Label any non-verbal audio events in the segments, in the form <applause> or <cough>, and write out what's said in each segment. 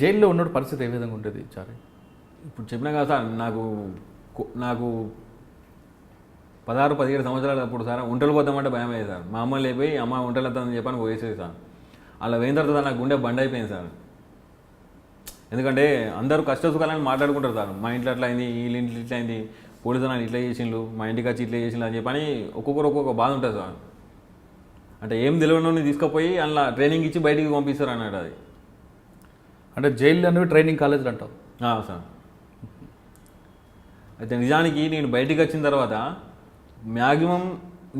జైల్లో ఉన్న పరిస్థితి ఏ విధంగా ఉండేది చారి? ఇప్పుడు చెప్పినా కదా సార్ నాకు నాకు పదహారు పదిహేడు సంవత్సరాలు అప్పుడు సార్ ఒంటలు పోతామంటే భయం అయ్యేది సార్. మా అమ్మ లేపోయి అమ్మ ఒంటలు వద్దామని చెప్పని పోయేసేది సార్. అలా పోయిన తర్వాత నాకు గుండె బండ్ అయిపోయింది సార్. ఎందుకంటే అందరూ కష్ట సుఖాలని మాట్లాడుకుంటారు సార్. మా ఇంట్లో అట్లా అయింది వీళ్ళ ఇంట్లో ఇట్లా అయింది పోలీసు నాకు ఇట్లా చేసిండ్రు మా ఇంటికి వచ్చి ఇట్లా చేసిండ్రు అని చెప్పని ఒక్కొక్కరు ఒక్కొక్క బాధ ఉంటుంది సార్. అంటే ఏం తెలియని తీసుకుపోయి అలా ట్రైనింగ్ ఇచ్చి బయటికి పంపిస్తారు అన్నాడు అది. అంటే జైలు అనేవి ట్రైనింగ్ కాలేజీలు అంటావు. సార్. అయితే నిజానికి నేను బయటికి వచ్చిన తర్వాత మ్యాక్సిమం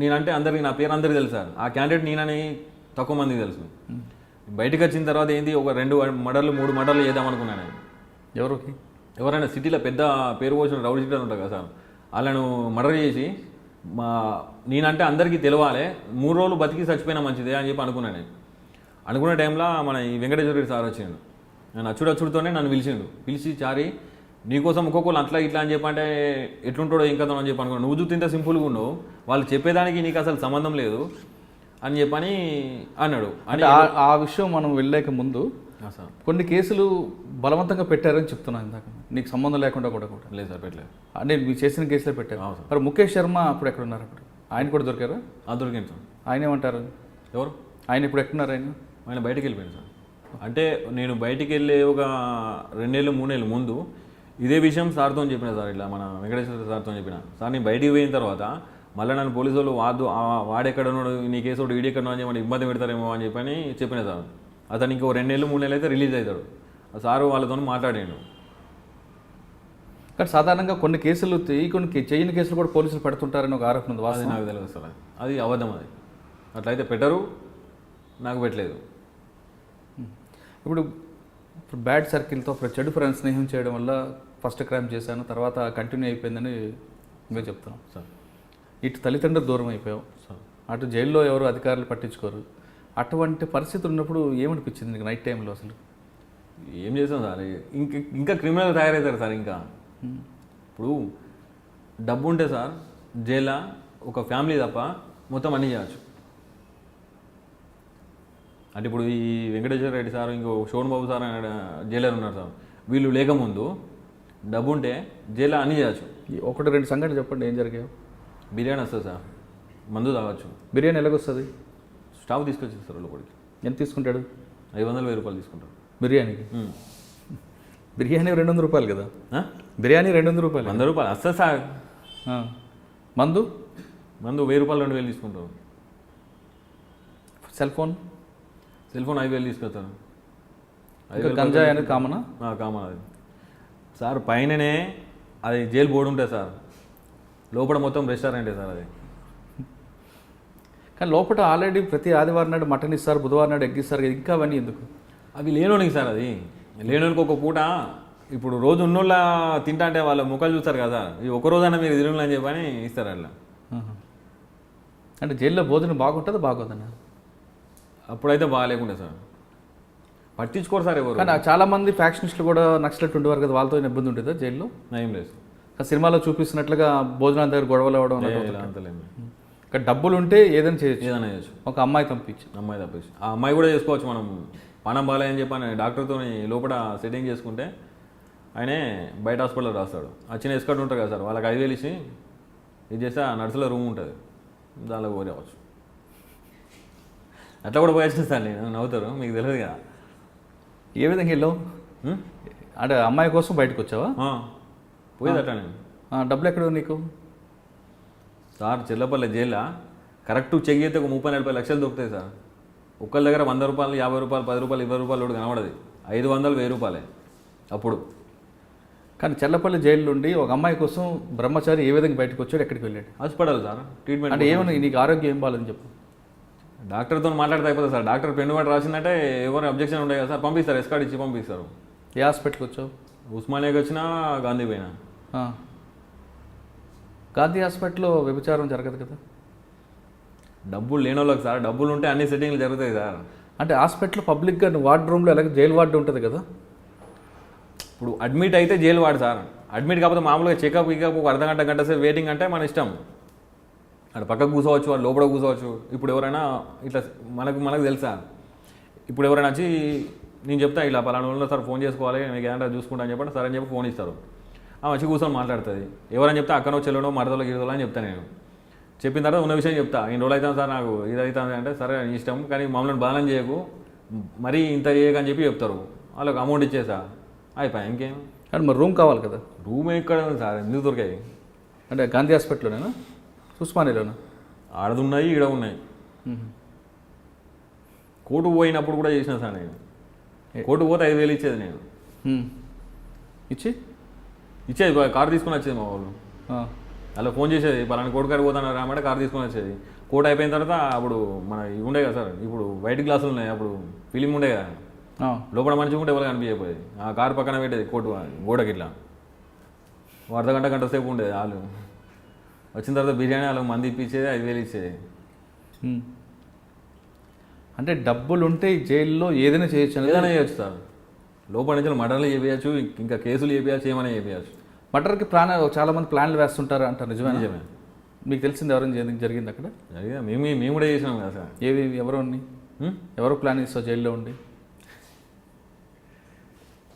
నేనంటే అందరికి నా పేరు అందరికీ తెలుసు సార్. ఆ క్యాండిడేట్ నేనని తక్కువ మందికి తెలుసు. బయటికి వచ్చిన తర్వాత ఏంది ఒక రెండు మడర్లు మూడు మడర్లు చేద్దాం అనుకున్నాను నేను. ఎవరికి? ఎవరైనా సిటీలో పెద్ద పేరు పోసిన రౌడీ సిటీ ఉంటారు కదా సార్. వాళ్ళను మర్డర్ చేసి మా నేనంటే అందరికీ తెలవాలి మూడు రోజులు బతికి చచ్చిపోయినా మంచిదే అని చెప్పి అనుకున్నాను నేను. అనుకునే టైంలో మన ఈ వెంకటేశ్వర రెడ్డి సార్ వచ్చిండు. నేను అచ్చుడు అచ్చుడుతోనే నన్ను పిలిచిండు. పిలిచి చారి నీకోసం ఒక్కొక్కరు అట్లా ఇట్లా అని చెప్పి అంటే ఎట్లుంటాడో ఇంకా అని చెప్పి అనుకున్నాను నువ్వు చూస్తే ఇంత సింపుల్గా ఉన్నావు. వాళ్ళు చెప్పేదానికి నీకు అసలు సంబంధం లేదు అని చెప్పని అన్నాడు. అని అంటే ఆ- ఆ విషయం మనం వెళ్ళలేక ముందు కొన్ని కేసులు బలవంతంగా పెట్టారని చెప్తున్నాను ఇందాక నీకు సంబంధం లేకుండా కూడా కూడా. లేదు సార్ పెట్టలేదు. అంటే మీరు చేసిన కేసులే పెట్టారు. మరి ముఖేష్ శర్మ అప్పుడు ఎక్కడ ఉన్నారు అప్పుడు? ఆయన కూడా దొరికారా? ఆ దొరికింది సార్. ఆయన ఏమంటారు? ఎవరు? ఆయన ఇప్పుడు ఎక్కడున్నారు ఆయన? ఆయన బయటికి వెళ్ళిపోయాడు సార్. అంటే నేను బయటికి వెళ్ళే ఒక రెండేళ్ళు మూడేళ్ళు ముందు ఇదే విషయం సార్తో చెప్పిన సార్ ఇట్లా మన వెంకటేశ్వర సార్తో చెప్పిన. సార్ నేను బయటికి పోయిన తర్వాత మళ్ళీ నన్ను పోలీసు వాళ్ళు వాదు ఆ- వాడెక్కడ ఉన్నాడు నీ కేసు ఒకటి వీడి ఎక్కడ అని చెప్పి ఇబ్బంది పెడతారేమో అని చెప్పని చెప్పిన సార్. అతను ఇంకో రెండేళ్ళు మూడు నెలలు అయితే రిలీజ్ అవుతాడు. సారు వాళ్ళతో మాట్లాడాడు. కానీ సాధారణంగా కొన్ని కేసులు కొన్ని చేయని కేసులు కూడా పోలీసులు పెడుతుంటారని ఒక ఆరోపణ ఉంది నాకు తెలియదు సార్. అది అబద్ధం అది. అట్లయితే పెట్టరు నాకు పెట్టలేదు. ఇప్పుడు బ్యాడ్ సర్కిల్తో చెడు ఫ్రెండ్స్ స్నేహం చేయడం వల్ల ఫస్ట్ క్రైమ్ చేశాను తర్వాత కంటిన్యూ అయిపోయిందని మేము చెప్తున్నాం. సార్. ఇటు తల్లిదండ్రులు దూరం అయిపోయావు సార్. అటు జైల్లో ఎవరు అధికారులు పట్టించుకోరు. అటువంటి పరిస్థితులు ఉన్నప్పుడు ఏమనిపించింది నీకు నైట్ టైంలో అసలు? ఏం చేస్తాం సార్? ఇంకా ఇంకా క్రిమినల్ తయారవుతారు సార్ ఇంకా. ఇప్పుడు డబ్బు ఉంటే సార్ జైల్లో ఒక ఫ్యామిలీ తప్ప మొత్తం అన్నీ చేయవచ్చు అంటే ఇప్పుడు ఈ వెంకటేశ్వర రెడ్డి సార్ ఇంకో శోభన్ బాబు సార్ అనే జైలర్ ఉన్నారు సార్. వీళ్ళు లేకముందు డబ్బు ఉంటే జైల్లో అన్నీ చేయవచ్చు ఈ ఒకటి రెండు సంఘటనలు చెప్పండి ఏం జరిగాయో. బిర్యానీ వస్తుంది సార్. మందు తాగొచ్చు. బిర్యానీ ఎలాగొస్తుంది? స్టావ్ తీసుకొచ్చింది సార్ లోపలికి ఎంత తీసుకుంటాడు? ఐదు వందలు వెయ్యి రూపాయలు తీసుకుంటారు. బిర్యానీకి. బిర్యానీ రెండు వందల రూపాయలు కదా? బిర్యానీ రెండు వందల రూపాయలు. వంద రూపాయలు. వస్తుంది సార్. మందు? మందు వెయ్యి రూపాయలు రెండు వేలు తీసుకుంటారు. Cell phone? సెల్ ఫోన్ ఐదు వేలు తీసుకొస్తాను గంజాయి అనేది కామనా? కామన్ అది. సార్ పైననే అది జైలు బోర్డు ఉంటుంది సార్. లోపల మొత్తం రెస్టారెంటే సార్ అది. కానీ లోపల ఆల్రెడీ ప్రతి ఆదివారం నాడు మటన్ ఇస్తారు బుధవారం నాడు ఎగ్ ఇస్తారు ఇంకా అవన్నీ ఎందుకు? అవి లేనోనికి సార్ అది. లేనోనికి ఒక పూట. ఇప్పుడు రోజు ఉన్నోళ్ళ తింటా అంటే వాళ్ళ ముఖాలు చూస్తారు కదా. ఈ ఒక రోజైనా మీరు అని చెప్పని ఇస్తారు అట్లా. అంటే జైల్లో భోజనం బాగుంటుందా బాగోదన్నా? అప్పుడైతే బాగాలేకుండే సార్. పట్టించుకోరు సార్ ఎవరు. కానీ చాలా మంది ఫ్యాక్షనిస్టులు కూడా నక్సలెట్ ఉండేవారు కదా వాళ్ళతో ఇబ్బంది ఉంటుందా జైల్లో? ఏం లేదు కానీ సినిమాలో చూపిస్తున్నట్లుగా భోజనాల దగ్గర గొడవలు అవ్వడం. అంతలేదు కానీ డబ్బులు ఉంటే ఏదైనా చేయొచ్చు. ఏదైనా చేయొచ్చు. ఒక అమ్మాయి పంపించి అమ్మాయి తప్పేసి ఆ అమ్మాయి కూడా చేసుకోవచ్చు మనం. పానం బాగాలేదని చెప్పని డాక్టర్తో లోపల సెట్టింగ్ చేసుకుంటే ఆయనే బయట హాస్పిటల్లో రాస్తాడు. ఆ చిన్న ఎస్కట్ ఉంటుంది కదా సార్ వాళ్ళకి ఐదు వేలు ఇచ్చి ఇది చేస్తే ఆ నర్సులో రూమ్ ఉంటుంది. దానిలో పోయి రావచ్చు. అట్లా కూడా పోయి వచ్చిన సార్ నేను. నవ్వుతారు. మీకు తెలియదు కదా. ఏ విధంగా వెళ్ళావు? అంటే అమ్మాయి కోసం బయటకు వచ్చావా? పోయేది అట్లా నేను డబ్బులు ఎక్కడ నీకు? సార్ చెల్లపల్లి జైల్లో. కరెక్ట్ చెక్ చేస్తే ఒక ముప్పై నలభై లక్షలు దొరుకుతాయి సార్. ఒక్కళ్ళ దగ్గర వంద రూపాయలు యాభై రూపాయలు పది రూపాయలు ఇరవై రూపాయలు కూడా కనబడదు. ఐదు వందలు వెయ్యి రూపాయలే. అప్పుడు. కానీ చెల్లపల్లి జైలు నుండి ఒక అమ్మాయి కోసం బ్రహ్మచారి ఏ విధంగా బయటకు వచ్చాడు ఎక్కడికి వెళ్ళాడు? Hospital sir. ట్రీట్మెంట్ అంటే ఏమన్నా నీకు ఆరోగ్యం ఏం బాగాలని చెప్పు. డాక్టర్తో మాట్లాడితే అయిపోతుంది సార్. డాక్టర్ పెన్ను వాటి రాసిందంటే ఎవరు అబ్జెక్షన్ ఉంటాయి కదా సార్ పంపిస్తారు ఎస్కార్డ్ ఇచ్చి పంపిస్తారు. ఏ హాస్పిటల్కి వచ్చావు? ఉస్మానియాకి వచ్చినా గాంధీ పోయినా. గాంధీ హాస్పిటల్లో వ్యభిచారం జరగదు కదా? డబ్బులు లేని వాళ్ళకి సార్ డబ్బులు ఉంటే అన్ని సెట్టింగ్లు జరుగుతాయి సార్. అంటే హాస్పిటల్ పబ్లిక్గా వార్డ్ రూమ్లో ఎలాగ జైలు వార్డు ఉంటుంది కదా? ఇప్పుడు అడ్మిట్ అయితే జైలు వాడు సార్. అడ్మిట్ కాకపోతే మామూలుగా చెకప్ ఇకప్ ఒక అర్ధ గంట గంట సేపు వెయిటింగ్ అంటే మన ఇష్టం. అక్కడ పక్కకు కూర్చోవచ్చు వాళ్ళు లోపల కూర్చోవచ్చు ఇప్పుడు ఎవరైనా ఇట్లా మనకు మనకు తెలుసా? ఇప్పుడు ఎవరైనా వచ్చి నేను చెప్తా ఇలా పలానా వాళ్ళు సార్ ఫోన్ చేసుకోవాలి మీకు ఏమంటే చూసుకుంటా అని చెప్పండి సరే అని చెప్పి ఫోన్ ఇస్తారు. ఆ వచ్చి కూర్చొని మాట్లాడుతుంది. ఎవరని చెప్తే అక్కనో చెల్లనో మరదలో గిరదలో అని చెప్తాను నేను. చెప్పిన తర్వాత ఉన్న విషయం చెప్తా. ఇన్ని రోజులు అవుతాను సార్ నాకు ఇది అవుతుంది అంటే సరే ఇష్టం కానీ మమ్మల్ని బాధనం చేయకు. మరీ ఇంత చేయకని చెప్పి చెప్తారు. వాళ్ళకి అమౌంట్ ఇచ్చేసా? అయిపోయా ఇంకేం? అంటే మరి రూమ్ కావాలి కదా. రూమ్ ఎక్కడ సార్ ఎందుకు దొరికాయి? అంటే గాంధీ హాస్పిటల్లోనేనా? ఉస్మానియాలోనా? ఆడది ఉన్నాయి ఈడ ఉన్నాయి. కోర్టు పోయినప్పుడు కూడా చేసిన సార్ నేను. కోర్టు పోతే ఐదు వేలు ఇచ్చేది నేను. ఇచ్చి? ఇచ్చేది కారు తీసుకొని వచ్చేది మా వాళ్ళు. అలా ఫోన్ చేసేది పలానా కోర్టు కాడికి పోతాను రామంటే కారు తీసుకొని వచ్చేది. కోర్టు అయిపోయిన తర్వాత అప్పుడు మన ఇవి ఉండే కదా సార్ ఇప్పుడు వైట్ గ్లాసులు ఉన్నాయి అప్పుడు ఫిలిం ఉండే కదా. లోపల మంచిగా ఉంటే ఎవరు కనిపించకపోయేది ఆ కారు పక్కన పెట్టేది కోర్టు గోడకి ఇట్లా. అర్ధ గంట గంట సేపు ఉండేది వాళ్ళు. వచ్చిన తర్వాత బిర్యానీ వాళ్ళకి మంది ఇప్పించేది ఐదు వేలు ఇచ్చేది. అంటే డబ్బులు ఉంటే జైల్లో ఏదైనా చేయొచ్చు ఏదైనా చేయొచ్చు సార్. లోపల నుంచి మర్డర్లు చేపించచ్చు ఇంకా కేసులు చేపించచ్చు ఏమైనా చేపించచ్చు మటర్కి ప్లాన్ చాలా మంది ప్లాన్లు వేస్తుంటారు అంటారు నిజమే నిజమే. మీకు తెలిసింది ఎవరైనా జరిగి- జరిగింది అక్కడ? జరిగిందా? మేము మేము కూడా చేసినాం కదా సార్. ఏవి ఎవరు? ఎవరు ప్లాన్ చేస్తావు జైల్లో ఉండి?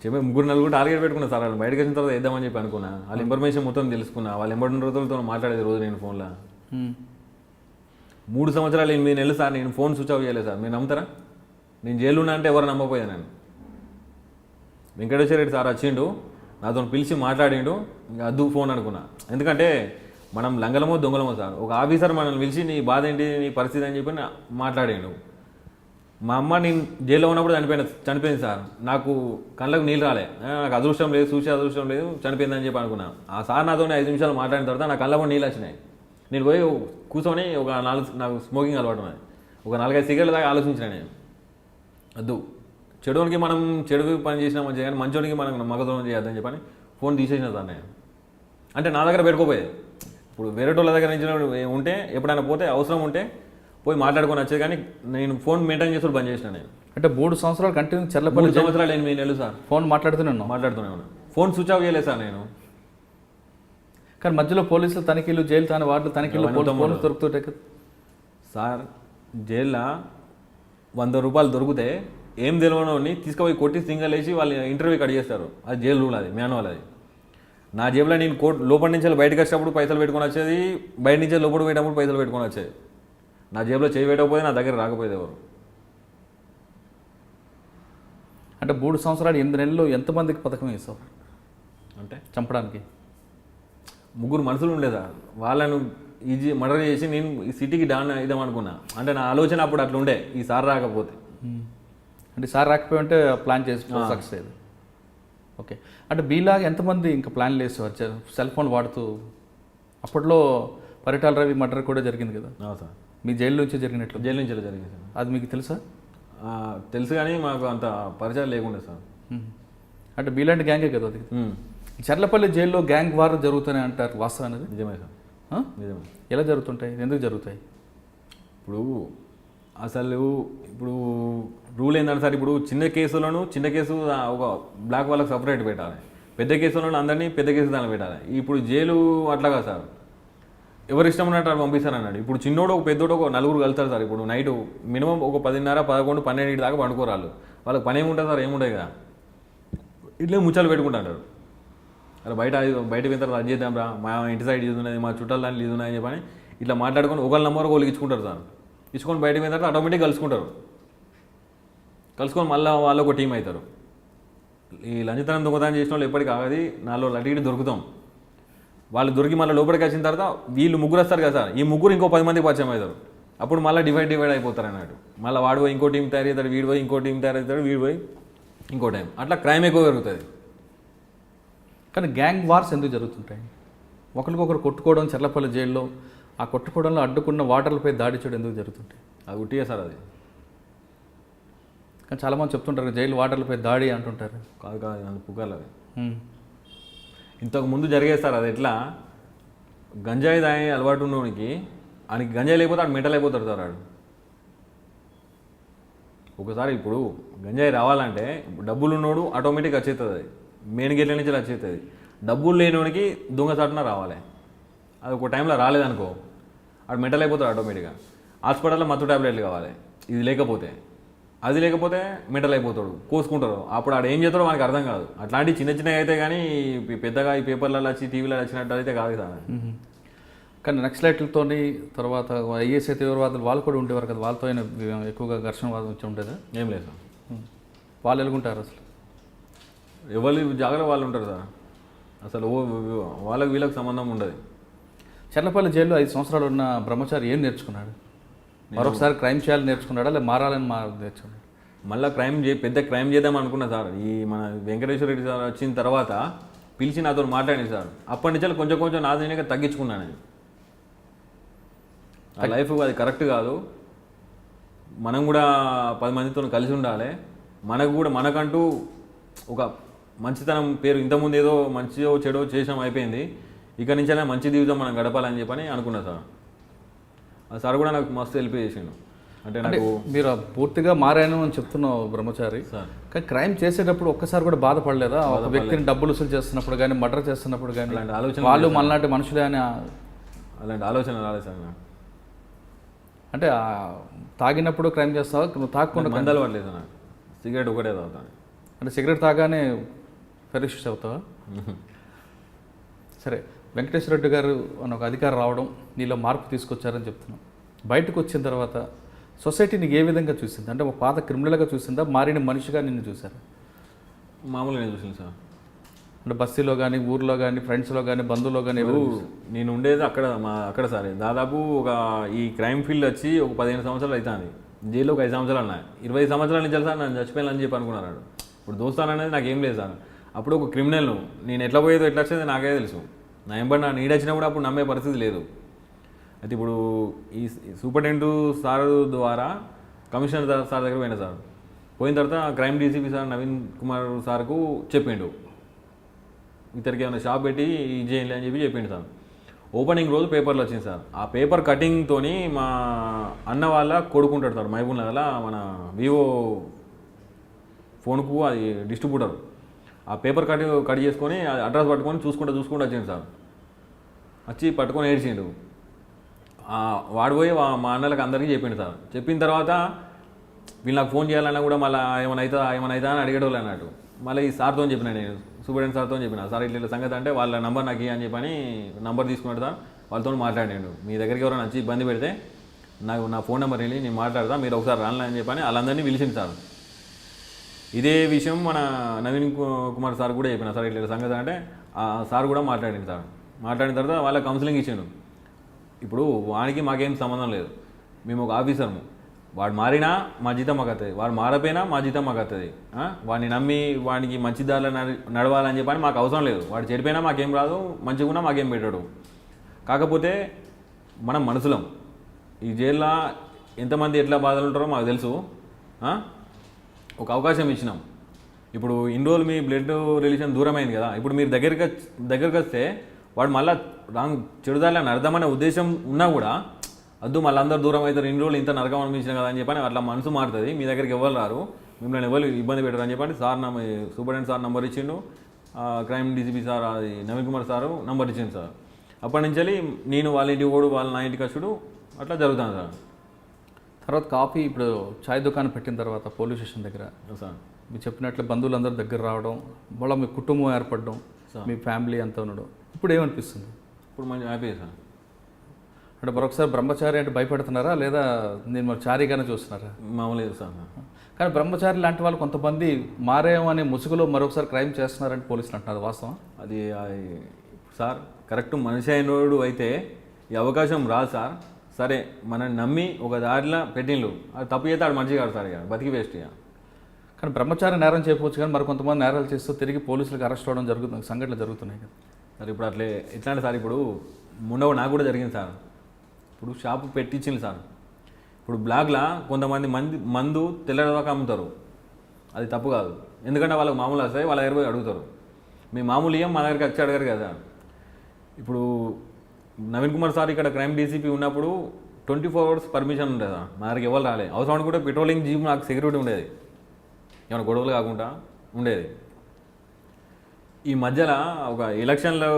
చెప్పే ముగ్గురు నలుగురు టార్గెట్ పెట్టుకున్నా సార్ వాళ్ళు బయటకు వచ్చిన తర్వాత వేద్దామని చెప్పి అనుకున్నా. వాళ్ళ ఇన్ఫర్మేషన్ మొత్తం తెలుసుకున్నా. వాళ్ళు ఎంబడిన రోజులతో మాట్లాడేది రోజు నేను ఫోన్లో మ్మ్. మూడు సంవత్సరాలు ఎనిమిది నెలలు సార్ నేను ఫోన్ స్విచ్ ఆఫ్ చేయలేదు సార్. మీరు నమ్ముతారా? నేను జైలు ఉన్నా అంటే ఎవరు నమ్మపోయాను నేను? వెంకటేశ్వర రెడ్డి సార్ వచ్చిండు నాతో పిలిచి మాట్లాడిండు ఇంకా అద్దు ఫోన్ అనుకున్నా. ఎందుకంటే మనం లంగలమో దొంగలమో సార్ ఒక ఆఫీసర్ మనల్ని పిలిచి నీ బాధ ఏంటి నీ పరిస్థితి అని చెప్పి మాట్లాడిండు. మా అమ్మ నేను జైల్లో ఉన్నప్పుడు చనిపోయిన చనిపోయింది సార్. నాకు కళ్ళకు నీళ్ళు రాలే. నాకు అదృష్టం లేదు చూసే అదృష్టం లేదు చనిపోయిందని చెప్పి అనుకున్నాను ఆ సార్ నాతో ఐదు నిమిషాలు మాట్లాడిన తర్వాత నా కళ్ళలో నీళ్ళు వచ్చినాయి. నేను పోయి కూర్చొని ఒక నాలుగు నాకు స్మోకింగ్ అలవాటు ఉన్నది. ఒక నాలుగైదు సిగరెట్ల దాకా ఆలోచించిన నేను. వద్దు. చెడునికి మనం చెడు పని చేసినా మంచిగా కానీ మంచోడికి మనం మగదోనం చేయొద్దని చెప్పని ఫోన్ తీసేసిన సార్ నేను. అంటే నా దగ్గర పెట్టుకోపోయేది ఇప్పుడు వేరే వాళ్ళ దగ్గర నుంచి ఉంటే ఎప్పుడైనా పోతే అవసరం ఉంటే పోయి మాట్లాడుకొని వచ్చేది కానీ నేను ఫోన్ మెయింటైన్ చేసుడు బంద్ చేసిన నేను. అంటే మూడు సంవత్సరాలు కంటిన్యూ చెల్లపల్లి సంవత్సరాలు ఎనిమిది నెలలు సార్. ఫోన్ మాట్లాడుతూనే ఉన్నాం మాట్లాడుతూనే ఉన్నా. ఫోన్ స్విచ్ ఆఫ్ చేయలేదు సార్ నేను. కానీ మధ్యలో పోలీసులు తనిఖీలు జైలు తాను వార్డులు తనిఖీలు ఫోన్లు దొరుకుతుంటాయి కదా. సార్ జైల్లో వంద రూపాయలు దొరికితే ఏం తెలియని తీసుకుపోయి కొట్టి సింగల్ వేసి వాళ్ళు ఇంటర్వ్యూ కట్ చేస్తారు. అది జైలు రూల్ అది మాన్యువల్ అది. నా జేబులో నేను కోట్ లోపల నుంచి బయటకు వచ్చినప్పుడు పైసలు పెట్టుకొని వచ్చేది బయట నుంచి లోపల పోయేటప్పుడు పైసలు పెట్టుకొని వచ్చేది. నా జేబులో చేయి నా దగ్గర రాకపోయేది ఎవరు? అంటే మూడు సంవత్సరాలు ఎనిమిది నెలలు ఎంతమందికి పథకం వేసావు? అంటే? చంపడానికి. ముగ్గురు మనుషులు ఉండే సార్ వాళ్ళను ఈజీ మర్డర్ చేసి నేను ఈ సిటీకి డాన్ ఇద్దాం అనుకున్నా. అంటే నా ఆలోచన అప్పుడు అట్లా ఉండే ఈ సార్ రాకపోతే. అంటే సార్ రాకపోయి ఉంటే ప్లాన్ చేసి సక్సెస్ అయ్యేది. ఓకే. అంటే బీలాగా ఎంతమంది ఇంకా ప్లాన్లు వేసేవారు సెల్ ఫోన్ వాడుతూ. అప్పట్లో పరిటాల రవి మర్డర్ కూడా జరిగింది కదా. సార్. మీ జైలు నుంచి జరిగినట్లు? జైలు నుంచి జరిగింది సార్? అది మీకు తెలుసా? తెలుసు కానీ మాకు అంత పరిచయం లేకుండే సార్. అంటే బీలాంటి గ్యాంగే కదా అది? చర్లపల్లి జైల్లో గ్యాంగ్ వార్ జరుగుతాయి అంటారు వాస్తవం అనేది? నిజమే సార్? నిజమే. ఎలా జరుగుతుంటాయి? ఎందుకు జరుగుతాయి? ఇప్పుడు అసలు ఇప్పుడు రూల్ ఏంటంటే సార్ ఇప్పుడు చిన్న కేసులను చిన్న కేసు ఒక బ్లాక్ వాళ్ళకి సపరేట్ పెట్టాలి. పెద్ద కేసులను అందరినీ పెద్ద కేసు దాన్ని పెట్టాలి. ఇప్పుడు జైలు అట్లాగా సార్. ఎవరు ఇష్టం ఉన్నట్టు అట్లా పంపిస్తారు ఇప్పుడు చిన్నోడు ఒక పెద్దోడు ఒక నలుగురు కలుతారు సార్. ఇప్పుడు నైట్ మినిమం ఒక పదిన్నర పదకొండు పన్నెండు దాకా పండుకోరాళ్ళు వాళ్ళకి పని ఏముంటుంది సార్? ఏముంటాయి కదా. ఇట్లే ముచ్చాలు పెట్టుకుంటారు అలా బయట బయట పోయిన తర్వాత అది చేద్దాం రా మా ఇంటి సైడ్ ఇది ఉన్నది మా చుట్టాల దాంట్లో ఇది ఉన్నది అని చెప్పని ఇట్లా మాట్లాడుకొని ఒకళ్ళ నెంబర్ ఒకళ్ళు ఇచ్చుకుంటారు సార్. ఇచ్చుకొని బయట పోయిన తర్వాత ఆటోమేటిక్ కలుసుకుంటారు. కలుసుకొని మళ్ళీ వాళ్ళు ఒక టీం అవుతారు. ఈ లంచతనం దొంగతనం చేసిన వాళ్ళు ఎప్పటికీ ఆగది. నాలో లటికి దొరుకుతాం. వాళ్ళు దొరికి మళ్ళీ లోపలికి వచ్చిన తర్వాత వీళ్ళు ముగ్గురు వస్తారు కదా సార్. ఈ ముగ్గురు ఇంకో పది మంది పరిచయం అవుతారు. అప్పుడు మళ్ళీ డివైడ్ డివైడ్ అయిపోతారు అన్నట్టు మళ్ళీ వాడు పోయి ఇంకో టీం తయారు అవుతాడు వీడు పోయి ఇంకో టీం తయారు అవుతాడు వీడు పోయి ఇంకో టైం అట్లా క్రైమ్ ఎక్కువ జరుగుతుంది. కానీ గ్యాంగ్ వార్స్ ఎందుకు జరుగుతుంటాయి? ఒకరికొకరు కొట్టుకోవడం చర్లపల్లి జైల్లో ఆ కొట్టుకోవడంలో అడ్డుకున్న వాటర్లపై దాడి చేయడం ఎందుకు జరుగుతుంటాయి? అది ఉట్టిగా సార్ అది. కానీ చాలామంది చెప్తుంటారు జైలు వాటర్లపై దాడి అంటుంటారు. కాదు కాదు పుకార్లు అవి. ఇంతకు ముందు జరిగేది సార్ అది ఎట్లా? గంజాయి దాని అలవాటు ఉన్నోనికి ఆయనకి గంజాయి లేకపోతే ఆడు మెంటల్ అయిపోతాడు సార్ ఆడు. ఒకసారి ఇప్పుడు గంజాయి రావాలంటే డబ్బులు ఉన్నోడు ఆటోమేటిక్ వచ్చేస్తుంది అది మెయిన్ గేట్ల నుంచి వచ్చేస్తుంది డబ్బులు లేనివానికి దొంగసాటున రావాలి. అది ఒక టైంలో రాలేదనుకో ఆడు మెంటల్ అయిపోతాడు ఆటోమేటిక్గా హాస్పిటల్లో మత్తు టాబ్లెట్లు కావాలి. ఇది లేకపోతే అది లేకపోతే మెంటల్ అయిపోతాడు కోసుకుంటారు అప్పుడు ఆడ ఏం చేస్తాడో మనకు అర్థం కాదు. అట్లాంటి చిన్న చిన్నవి అయితే కానీ పెద్దగా ఈ పేపర్లలో వచ్చి టీవీలో వచ్చినట్టు అయితే కాదు మ్మ్. కానీ నక్సలైట్లతోని తర్వాత ఐఎస్ఐ తీవ్రవాదులు వాళ్ళు కూడా ఉండేవారు కదా. వాళ్ళతో అయినా ఎక్కువగా ఘర్షణ వాదం వచ్చి ఉండేదా? ఏం లేదు. సార్. వాళ్ళు ఎలుగుంటారు అసలు? ఎవరి జాగ్రత్త వాళ్ళు ఉంటారు సార్ అసలు వాళ్ళకి వీళ్ళకి సంబంధం ఉండదు. చెర్లపల్లి జైల్లో ఐదు సంవత్సరాలు ఉన్న బ్రహ్మచారి ఏం నేర్చుకున్నాడు? మరొకసారి క్రైమ్ చేయాలని నేర్చుకున్నాడా లేదా మారాలని మా నేర్చుకున్నాడు మళ్ళీ క్రైమ్ చే పెద్ద క్రైమ్ చేద్దాం అనుకున్నా సార్. ఈ మన వెంకటేశ్వర రెడ్డి సార్ వచ్చిన తర్వాత పిలిచి నాతో మాట్లాడింది సార్. అప్పటి నుంచి కొంచెం కొంచెం నాదీనిగా తగ్గించుకున్నాను నేను. ఆ లైఫ్ అది కరెక్ట్ కాదు. మనం కూడా పది మందితో కలిసి ఉండాలి. మనకు కూడా మనకంటూ ఒక మంచితనం పేరు ఇంతకుముందు ఏదో మంచిదో చెడో చేసాం అయిపోయింది. ఇక నుంచి మంచి జీవితం మనం గడపాలని చెప్పని అనుకున్నా సార్. సార్ కూడా నాకు మస్తు హెల్ప్ చేసిండు. అంటే నాకు మీరు పూర్తిగా మారాను అని చెప్తున్నావు బ్రహ్మచారి. సార్. కానీ క్రైమ్ చేసేటప్పుడు ఒక్కసారి కూడా బాధపడలేదా? ఒక వ్యక్తిని డబ్బులు వసూలు చేస్తున్నప్పుడు కానీ మర్డర్ చేస్తున్నప్పుడు కానీ అలాంటి ఆలోచన వాళ్ళు మనలాంటి మనుషులే అని అలాంటి ఆలోచన రాలేదు సార్ నాకు. అంటే తాగినప్పుడు క్రైమ్ చేస్తావా? నువ్వు తాగకుండా మందు అలవాటు లేదు నాకు. సిగరెట్ ఒకటే తాగుతాను అంటే సిగరెట్ తాగానే ఫెరిష్ అవుతావా? సరే. వెంకటేశ్వర రెడ్డి గారు అని ఒక అధికారం రావడం నీలో మార్పు తీసుకొచ్చారని చెప్తున్నాం. బయటకు వచ్చిన తర్వాత సొసైటీ నీకు ఏ విధంగా చూసింది? అంటే ఒక పాత క్రిమినల్గా చూసిందా? మారిన మనిషిగా నిన్ను చూసారా మామూలుగా నేను చూసాను సార్. అంటే బస్తీలో కానీ ఊర్లో కానీ ఫ్రెండ్స్లో కానీ బంధువులో కానీ ఇప్పుడు నేను ఉండేది అక్కడ మా అక్కడ సార్. దాదాపు ఒక ఈ క్రైమ్ ఫీల్డ్ వచ్చి ఒక పదిహేను సంవత్సరాలు అవుతుంది జైల్లో ఒక ఐదు సంవత్సరాలు ఉన్నాయి. ఇరవై సంవత్సరాల నుంచి సార్ నన్ను చచ్చిపోయాను అని చెప్పి అనుకున్నారు ఇప్పుడు దోస్తాను అనేది నాకు ఏం లేదు సార్. అప్పుడు ఒక క్రిమినల్ను నేను ఎట్లా పోయేదో ఎట్లా వచ్చేది నాకే తెలుసు. నా నా నీడ వచ్చినప్పుడు అప్పుడు నమ్మే పరిస్థితి లేదు. అయితే ఇప్పుడు ఈ సూపరింటెండెంట్ సార్ ద్వారా కమిషనర్ సార్ దగ్గర పోయిన సార్. పోయిన తర్వాత crime DCP sir Naveen Kumar సార్కు చెప్పిండు. ఇద్దరికి ఏమైనా షాప్ పెట్టి ఇది చేయండి అని చెప్పి చెప్పిండు సార్. ఓపెనింగ్ రోజు పేపర్లు వచ్చింది సార్. ఆ పేపర్ కటింగ్తోని మా అన్న వాళ్ళ కొడుకుంటాడు సార్ మహబూబ్ నగర్లో మన వివో ఫోన్కు అది డిస్ట్రిబ్యూటర్. ఆ పేపర్ కట్ కట్ చేసుకొని అది అడ్రస్ పట్టుకొని చూసుకుంటూ చూసుకుంటూ వచ్చింది సార్. వచ్చి పట్టుకొని ఏడ్చిండు. ఆ, వాడు పోయి మా అన్నలకు అందరికీ చెప్పిండు సార్. చెప్పిన తర్వాత వీళ్ళు నాకు ఫోన్ చేయాలన్నా కూడా మళ్ళీ ఏమైనా అవుతుందా ఏమైనా అవుతుందా అని అడిగేటోళ్ళు అన్నట్టు. మళ్ళీ ఈ సార్తో చెప్పిన నేను సూపరింటెండెంట్ సార్తో చెప్పిన. సార్ ఇట్లా ఇట్లా సంగతి అంటే వాళ్ళ నంబర్ నాకు ఇయ్యి అని చెప్పని నంబర్ తీసుకున్నాడు సార్. వాళ్ళతో మాట్లాడాడు మీ దగ్గరికి ఎవరైనా వచ్చి ఇబ్బంది పెడితే నాకు నా ఫోన్ నెంబర్ వెళ్ళి నేను మాట్లాడతా మీరు ఒకసారి రాను అని చెప్పని వాళ్ళందరినీ పిలిచింది సార్. ఇదే విషయం మన నవీన్ కుమార్ సార్ కూడా చెప్పిన సార్ ఇట్లా సంగతి అంటే ఆ సార్ కూడా మాట్లాడిన సార్. మాట్లాడిన తర్వాత వాళ్ళ కౌన్సిలింగ్ ఇచ్చిండు. ఇప్పుడు వానికి మాకేం సంబంధం లేదు. మేము ఒక ఆఫీసర్ము. వాడు మారినా మా జీతం మాకు వస్తుంది వాడు మారపోయినా మా జీతం మాకు వస్తుంది వాడిని నమ్మి వాడికి మంచి దారిలో నడవాలని చెప్పని మాకు అవసరం లేదు. వాడు చెడిపోయినా మాకేం రాదు మంచిగా మాకేం పెట్టాడు. కాకపోతే మనం మనసులం. ఈ జైల్లో ఎంతమంది ఎట్లా బాధలు ఉంటారో మాకు తెలుసు. ఒక అవకాశం ఇచ్చినాం. ఇప్పుడు ఇన్ని రోజులు మీ బ్లడ్ రిలేషన్ దూరమైంది కదా. ఇప్పుడు మీరు దగ్గరికి వచ్చి- దగ్గరికి వస్తే వాడు మళ్ళీ రాంగ్ చెడుదాలని అర్థమనే ఉద్దేశం ఉన్నా కూడా అద్దు మళ్ళీ అందరు దూరం అవుతారు ఇన్ని రోజులు ఇంత నరకం అనిపించిన కదా అని చెప్పని అట్లా మనసు మారుతుంది. మీ దగ్గరికి ఎవరు రారు? మిమ్మల్ని ఎవరు ఇబ్బంది పెట్టరు అని చెప్పండి. సార్ నా సూపరింటెండెంట్ సార్ నంబర్ ఇచ్చిండు. క్రైమ్ డీసీపీ సార్ అది నవీన్ కుమార్ సారు నంబర్ ఇచ్చింది సార్. అప్పటి నుంచి నేను వాళ్ళ ఇంటికి కూడా వాళ్ళ నా ఇంటికి వచ్చుడు అట్లా జరుగుతుంది సార్. తర్వాత కాఫీ ఇప్పుడు చాయ్ దుకాణం పెట్టిన తర్వాత పోలీస్ స్టేషన్ దగ్గర సార్. మీరు చెప్పినట్లు బంధువులందరూ దగ్గర రావడం వాళ్ళ మీ కుటుంబం ఏర్పడడం మీ ఫ్యామిలీ అంతా ఉండడం ఇప్పుడు ఏమనిపిస్తుంది? ఇప్పుడు మంచి హ్యాపీ సార్. అంటే మరొకసారి బ్రహ్మచారి అంటే భయపడుతున్నారా లేదా నేను మరి చారీగానే చూస్తున్నారా? మామూలు సార్. కానీ బ్రహ్మచారి లాంటి వాళ్ళు కొంతమంది మారేమో అనే ముసుగులో మరొకసారి క్రైమ్ చేస్తున్నారని పోలీసులు అంటున్నారు వాస్తవం? అది సార్ కరెక్ట్ మనిషి అయినోడు అయితే ఈ అవకాశం రాదు సార్. సరే మనం నమ్మి ఒక దారిలో పెట్టిండు అది తప్పు చేస్తే ఆడు మంచిగా కాదు సార్ ఇక బతికి వేస్ట్ ఇక. కానీ బ్రహ్మచారి నేరం చేయకపోవచ్చు కానీ మరి కొంతమంది నేరాలు చేస్తూ తిరిగి పోలీసులకు అరెస్ట్ అవ్వడం జరుగుతుంది సంఘటనలు జరుగుతున్నాయి కదా. సార్ ఇప్పుడు అట్లే ఎట్లా అంటే సార్ ఇప్పుడు ముండవ నాకు కూడా జరిగింది సార్. ఇప్పుడు షాపు పెట్టించింది సార్. ఇప్పుడు బ్లాక్లా కొంతమంది మంది మందు తెల్లదాకా అమ్ముతారు. అది తప్పు కాదు. ఎందుకంటే వాళ్ళకి మామూలు వస్తాయి వాళ్ళ దగ్గర పోయి అడుగుతారు. మీ మామూలు ఇయ్యం మా దగ్గరికి వచ్చి అడగారు కదా. ఇప్పుడు నవీన్ కుమార్ సార్ ఇక్కడ క్రైమ్ డీసీపీ ఉన్నప్పుడు ట్వంటీ ఫోర్ అవర్స్ పర్మిషన్ ఉండేదా సార్. మా దగ్గరికి ఎవరు రాలే. అవసరం కూడా పెట్రోలింగ్ జీప్ నాకు సెక్యూరిటీ ఉండేది. ఏమైనా గొడవలు కాకుండా ఉండేది. ఈ మధ్యలో ఒక ఎలక్షన్లో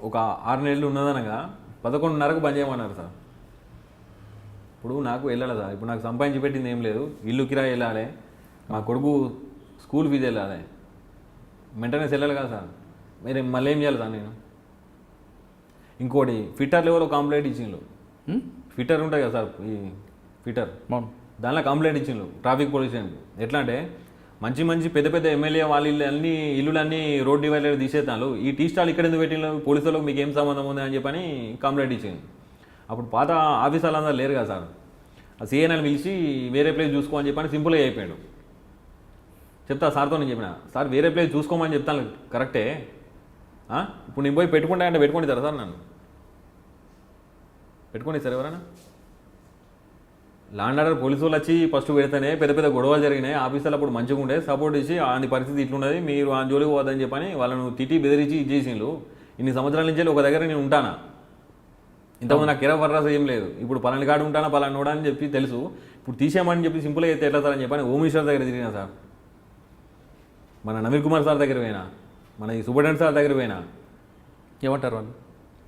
ఒక ఆరు నెలలు ఉన్నదనగా పదకొండున్నరకు బంద్ చేయమన్నారు సార్. ఇప్పుడు నాకు వెళ్ళాలి సార్. ఇప్పుడు నాకు సంపాదించి పెట్టింది ఏం లేదు. ఇల్లు కిరాయి వెళ్ళాలి. మా కొడుకు స్కూల్ ఫీజు వెళ్ళాలి. మెయింటెనెన్స్ వెళ్ళాలి కదా సార్. మీరు మళ్ళీ ఏం చేయాలి సార్ నేను? ఇంకోటి ఫిట్టర్ లెవెల్లో కంప్లైంట్ ఇచ్చిండ్రు హ్మ్? ఫిట్టర్ ఉంటుంది కదా సార్ ఈ ఫిట్టర్ అవును. దానిలో కంప్లైంట్ ఇచ్చిండ్రు ట్రాఫిక్ పోలీస్ ఎట్లా అంటే మంచి మంచి పెద్ద పెద్ద ఎమ్మెల్యే వాళ్ళ ఇల్లు అన్ని ఇల్లులన్నీ రోడ్ డివైడర్ తీసేస్తాను ఈ టీ స్టాల్ ఇక్కడ ఎందుకు పెట్టిన పోలీసులకు మీకు ఏం సంబంధం ఉంది అని చెప్పని కంప్లైంట్ ఇచ్చింది అప్పుడు పాత ఆఫీసర్లు అందరూ లేరు కదా సార్. ఆ సీఎన్ఎల్ పిలిచి వేరే ప్లేస్ చూసుకో అని చెప్పని సింపుల్గా అయిపోయాడు చెప్తా సార్తో నేను చెప్పిన. సార్ వేరే ప్లేస్ చూసుకోమని చెప్తాను కరెక్టే? ఇప్పుడు నేను పోయి పెట్టుకుంటా అంటే పెట్టుకుంటారా సార్ నన్ను? పెట్టుకోండి సార్ ఎవరైనా. లాండ్ ఆర్డర్ పోలీసు వాళ్ళు వచ్చి ఫస్ట్ పెడితేనే పెద్ద పెద్ద గొడవలు జరిగినాయి. ఆఫీసర్లు అప్పుడు మంచిగా ఉండే సపోర్ట్ ఇచ్చి ఆని పరిస్థితి ఇట్లున్నది మీరు ఆ జోలికి పోదని చెప్పని వాళ్ళను తిట్టి బెదిరించి ఇది చేసిండ్రు. ఇన్ని సంవత్సరాల నుంచి ఒక దగ్గర నేను ఉంటానా? ఇంతకుముందు నాకు కిరా వర్రాస ఏం లేదు. ఇప్పుడు పలాని కాడు ఉంటానా పలాని నోడా అని చెప్పి తెలుసు. ఇప్పుడు తీసేయమని చెప్పి సింపుల్గా అయితే ఎట్లా సార్ అని చెప్పని హోమ్ మినిస్టర్ దగ్గర తిరిగినా సార్. మన నవీన్ కుమార్ సార్ దగ్గర పోయినా మన ఈ సూపరింటెండెంట్ సార్ దగ్గర పోయినా. ఏమంటారు వాళ్ళు?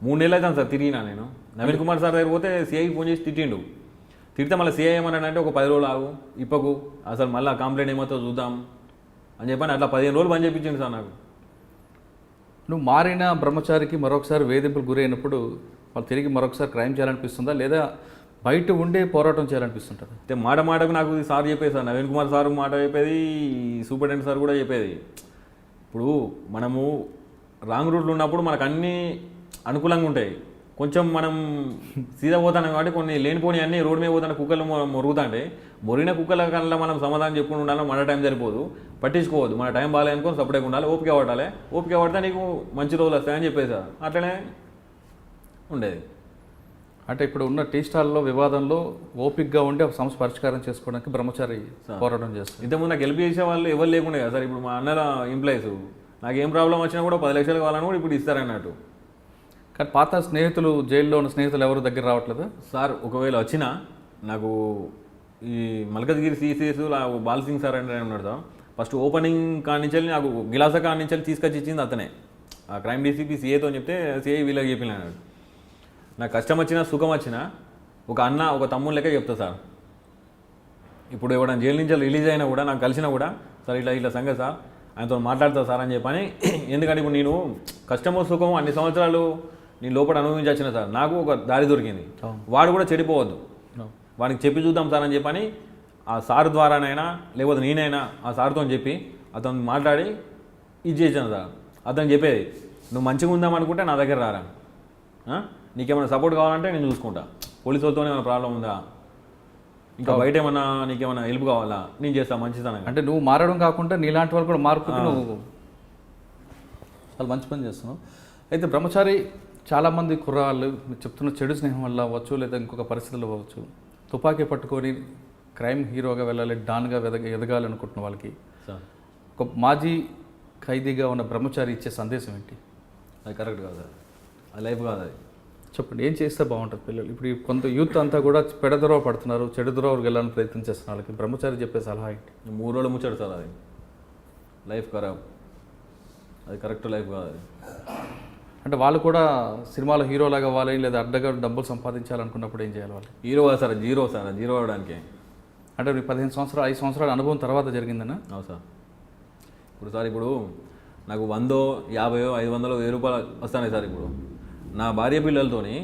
మూడు నెలలు అవుతాను సార్ తిరిగినా నేను. నవీన్ కుమార్ సార్ దగ్గర పోతే సిఐకి ఫోన్ చేసి తిట్టిండు. తిడితే మళ్ళీ సిఐ ఏమన్నాడంటే ఒక పది రోజులు ఆగు ఇప్పకు. అసలు మళ్ళీ కంప్లైంట్ ఏమవుతుందో చూద్దాం. అని చెప్పని అట్లా పదిహేను రోజులు పని చెప్పించిండు సార్ నాకు. నువ్వు మారిన బ్రహ్మచారికి మరొకసారి వేధింపులు గురైనప్పుడు వాళ్ళు తిరిగి మరొకసారి క్రైమ్ చేయాలనిపిస్తుందా? లేదా బయట ఉండే పోరాటం చేయాలనిపిస్తుంటుందా? అయితే మాట మాటకు నాకు సార్ చెప్పేది సార్. నవీన్ కుమార్ సార్ మాట చెప్పేది సూపరింటెండెంట్ సార్ కూడా చెప్పేది. ఇప్పుడు మనము రాంగ్ రూట్లో ఉన్నప్పుడు మనకు అన్నీ అనుకూలంగా ఉంటాయి. కొంచెం మనం సీదా పోతాం కాబట్టి కొన్ని లేనిపోని అన్ని రోడ్డు మీద పోతాను కుక్కలు మొరుగుతాంటే మొరిగిన కుక్కల కల్లా మనం సమాధానం చెప్పుకుని ఉండాలి మన టైం సరిపోదు. పట్టించుకోవద్దు మన టైం బాగాలేనుకొని సపరేట్గా ఉండాలి ఓపిక పట్టాలి. ఓపిక పడితే నీకు మంచి రోజులు వస్తాయని చెప్పేసి. అట్లనే ఉండేది. అంటే ఇప్పుడు ఉన్న టీ స్టాల్లో వివాదంలో ఓపిక్గా ఉండి ఒక సమస్య పరిష్కారం చేసుకోవడానికి బ్రహ్మచారి పోరాటం చేస్తుంది ఇంతకుముందు నాకు హెల్ప్ చేసే వాళ్ళు ఎవరు లేకుండా కదా సార్. ఇప్పుడు మా అన్నల ఎంప్లాయీస్ నాకు ఏం ప్రాబ్లం వచ్చినా కూడా పది లక్షలు కావాలని కూడా ఇప్పుడు ఇస్తారన్నట్టు. కానీ పాత స్నేహితులు జైల్లో ఉన్న స్నేహితులు ఎవరు దగ్గర రావట్లేదు? సార్ ఒకవేళ వచ్చినా నాకు ఈ మల్కజ్గిరి సిసిఎస్ బాల్సింగ్ సార్ అంటే ఉన్నాడు సార్. ఫస్ట్ ఓపెనింగ్ కానించాలి నాకు గిలాస కానించాలి తీసుకొచ్చి ఇచ్చింది అతనే. ఆ క్రైమ్ డీసీపీ సీఏతో చెప్తే సీఏ వీళ్ళకి చెప్పిన అన్నాడు నాకు కష్టం వచ్చినా సుఖం వచ్చినా ఒక అన్న ఒక తమ్ముడు లెక్క చెప్తా సార్. ఇప్పుడు ఎవడన్నా జైలు నుంచి రిలీజ్ అయినా కూడా నాకు కలిసినా కూడా సార్ ఇట్లా ఇట్లా సంగతి సార్. ఆయనతో మాట్లాడతా సార్ అని చెప్పని. <clears throat> ఎందుకంటే ఇప్పుడు నేను కష్టమో సుఖమో అన్ని సంవత్సరాలు నేను లోపల అనుభవించి వచ్చిన సార్. నాకు ఒక దారి దొరికింది. వాడు కూడా చెడిపోవద్దు. వాడికి చెప్పి చూద్దాం సార్ అని చెప్పని ఆ సార్ ద్వారానైనా లేకపోతే నేనైనా ఆ సార్తో చెప్పి అతను మాట్లాడి ఇది చేశాను సార్. అతను చెప్పేది నువ్వు మంచిగా ఉందాం అనుకుంటే నా దగ్గర రారా? నీకేమైనా సపోర్ట్ కావాలంటే నేను చూసుకుంటా. పోలీసు వాళ్ళతో ఏమైనా ప్రాబ్లం ఉందా? ఇంకా బయట ఏమన్నా నీకేమైనా హెల్ప్ కావాలా? నేను చేస్తా మంచితనంగా అంటే నువ్వు మారడం కాకుండా నీలాంటి వాళ్ళు కూడా మార్పుకి నువ్వు చాలా మంచి పని చేస్తున్నావు. అయితే బ్రహ్మచారి చాలామంది కుర్రాళ్ళు మీరు చెప్తున్న చెడు స్నేహం వల్ల అవ్వచ్చు లేదా ఇంకొక పరిస్థితులు అవ్వచ్చు. తుపాకీ పట్టుకొని క్రైమ్ హీరోగా వెళ్ళాలి డాన్గా ఎదగ ఎదగాలి అనుకుంటున్న వాళ్ళకి ఒక మాజీ ఖైదీగా ఉన్న బ్రహ్మచారి ఇచ్చే సందేశం ఏంటి? అది కరెక్ట్ కాదు అది లైఫ్ కాదు అది. చెప్పండి ఏం చేస్తే బాగుంటుంది పిల్లలు? ఇప్పుడు కొంత యూత్ అంతా కూడా పెడదొరవ పడుతున్నారు చెడు దొరవకు వెళ్ళాలని ప్రయత్నం చేస్తున్న వాళ్ళకి. బ్రహ్మచారి చెప్పే సలహా ఏంటి? మూడు రోజులు ముచ్చాడు సార్ అది. లైఫ్ ఖరాబ్. అది కరెక్ట్ లైఫ్ కాదు అది. అంటే వాళ్ళు కూడా సినిమాలో హీరోలాగా అవ్వాలి లేదా అడ్డగా డబ్బులు సంపాదించాలనుకున్నప్పుడు ఏం చేయాలి వాళ్ళు? Hero sir zero sir zero అవడానికి అంటే మీకు పదిహేను సంవత్సరాలు ఐదు సంవత్సరాల అనుభవం తర్వాత జరిగిందనా? అవును సార్. ఇప్పుడు సార్ ఇప్పుడు నాకు వందో యాభైయో ఐదు వందలు వెయ్యి రూపాయలు వస్తాయి సార్ ఇప్పుడు. నా భార్య పిల్లలతోని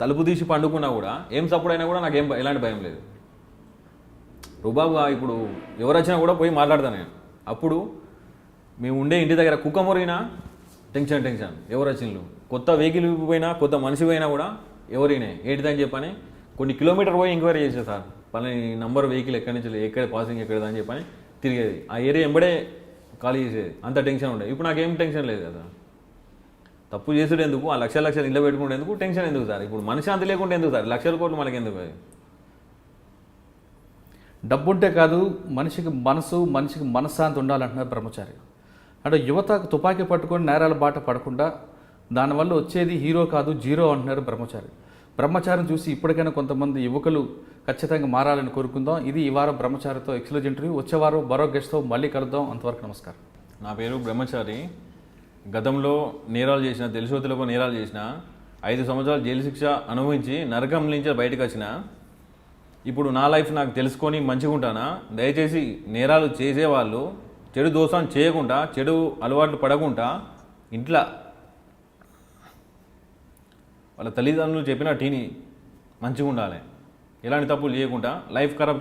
తలుపు తీసి పండుకున్నా కూడా ఏం సపోర్ట్ అయినా కూడా నాకు ఏం ఎలాంటి భయం లేదు. రుబాబుగా ఇప్పుడు ఎవరు వచ్చినా కూడా పోయి మాట్లాడతాను నేను. అప్పుడు మేము ఉండే ఇంటి దగ్గర కుక్క మొరిగినా టెన్షన్ టెన్షన్ ఎవరు వచ్చిండ్రు? కొత్త వెహికల్ పోయినా కొత్త మనిషి పోయినా కూడా ఎవరినే? ఏంటిదని చెప్పని కొన్ని కిలోమీటర్ పోయి ఎంక్వైరీ చేసే సార్. పలాని నంబర్ వెహికల్ ఎక్కడి నుంచి ఎక్కడ పాసింగ్ ఎక్కడదని చెప్పని తిరిగేది. ఆ ఏరియా ఎంబడే ఖాళీ చేసేది. అంత టెన్షన్ ఉండేది ఇప్పుడు నాకేం టెన్షన్ లేదు కదా. తప్పు చేసుడు ఎందుకు? ఆ లక్ష లక్షలు ఇంట్లో పెట్టుకుంటే ఎందుకు? టెన్షన్ ఎందుకు సార్? ఇప్పుడు మనిషి అంత లేకుండా ఎందుకు సార్? లక్షల కోట్లు మనకి ఎందుకు అది? డబ్బుంటే కాదు మనిషికి మనసు మనిషికి మనశ్శాంతి ఉండాలంటున్నారు బ్రహ్మచారి. అంటే యువత తుపాకీ పట్టుకొని నేరాల బాట పడకుండా దానివల్ల వచ్చేది హీరో కాదు జీరో అంటున్నారు బ్రహ్మచారి. బ్రహ్మచారిని చూసి ఇప్పటికైనా కొంతమంది యువకులు ఖచ్చితంగా మారాలని కోరుకుందాం. ఇది ఈ వారం బ్రహ్మచారితో ఎక్స్క్లూజ్ ఇంటర్వ్యూ. వచ్చేవారం మరో గెస్ట్తో మళ్ళీ కలుద్దాం. అంతవరకు నమస్కారం. నా పేరు బ్రహ్మచారి. గతంలో నేరాలు చేసిన తెలిసో తెలియకో నేరాలు చేసిన ఐదు సంవత్సరాలు జైలు శిక్ష అనుభవించి నరకం నుంచి బయటకు వచ్చిన ఇప్పుడు నా లైఫ్ నాకు తెలుసుకొని మంచిగా ఉంటానా దయచేసి నేరాలు చేసేవాళ్ళు చెడు దోషం చేయకుండా చెడు అలవాట్లు పడకుండా ఇంట్లో వాళ్ళ తల్లిదండ్రులు చెప్పిన టీని మంచిగా ఉండాలి ఎలాంటి తప్పులు చేయకుండా లైఫ్ ఖరాబ్